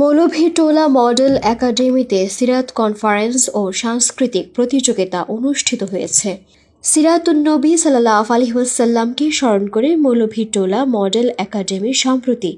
মৌলভীটোলা model একাডেমিতে সিরাত conference ও সাংস্কৃতিক প্রতিযোগিতা অনুষ্ঠিত হয়েছে। সিরাতুন্নবী সাল্লাহ আলহিহাসাল্লামকে স্মরণ করে মৌলভীটোলা মডেল একাডেমি সম্প্রতি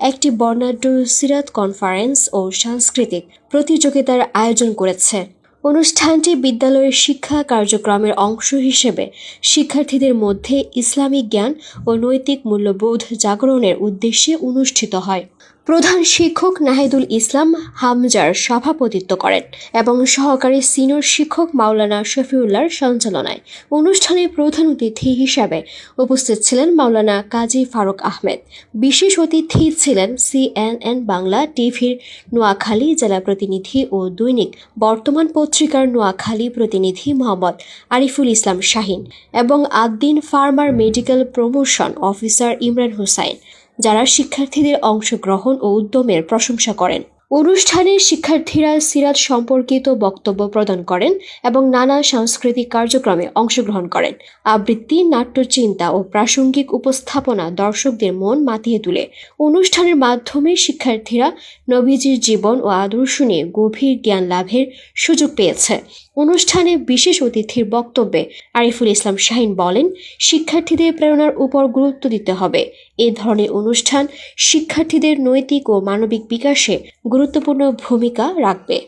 একটি বর্ণাঢ্য সিরাত কনফারেন্স ও সাংস্কৃতিক প্রতিযোগিতার আয়োজন করেছে। অনুষ্ঠানটি বিদ্যালয়ের শিক্ষা কার্যক্রমের অংশ হিসেবে শিক্ষার্থীদের মধ্যে ইসলামিক জ্ঞান ও নৈতিক মূল্যবোধ জাগরণের উদ্দেশ্যে অনুষ্ঠিত হয়। প্রধান শিক্ষক নাহিদুল ইসলাম হামজার সভাপতিত্ব করেন এবং সহকারী সিনিয়র শিক্ষক মাওলানা শফিউল্লাহর সঞ্চালনায় অনুষ্ঠানে প্রধান অতিথি হিসাবে উপস্থিত ছিলেন মাওলানা কাজী ফারুক আহমেদ। বিশেষ অতিথি ছিলেন সিএনএন বাংলা টিভির নোয়াখালী জেলা প্রতিনিধি ও দৈনিক বর্তমান পত্রিকার নোয়াখালী প্রতিনিধি মোহাম্মদ আরিফুল ইসলাম শাহিন এবং Addin farmer medical promotion officer Imran Hossain. যারা শিক্ষার্থীদের অংশগ্রহণ ও উদ্যমের প্রশংসা করেন। অনুষ্ঠানে শিক্ষার্থীরা সিরাত সম্পর্কিত বক্তব্য প্রদান করেন এবং নানা সাংস্কৃতিক কার্যক্রমে অংশগ্রহণ করেন। আবৃত্তি, নাট্যচিন্তা ও প্রাসঙ্গিক উপস্থাপনা দর্শকদের মন মাতিয়ে তোলে। অনুষ্ঠানের মাধ্যমে শিক্ষার্থীরা নবীজির জীবন ও আদর্শ নিয়ে গভীর জ্ঞান লাভের সুযোগ পেয়েছে। অনুষ্ঠানে বিশেষ অতিথির বক্তব্যে আরিফুল ইসলাম শাহিন বলেন, শিক্ষার্থীদের প্রেরণার উপর গুরুত্ব দিতে হবে। এ ধরনের অনুষ্ঠান শিক্ষার্থীদের নৈতিক ও মানবিক বিকাশে গুরুত্বপূর্ণ ভূমিকা রাখবে।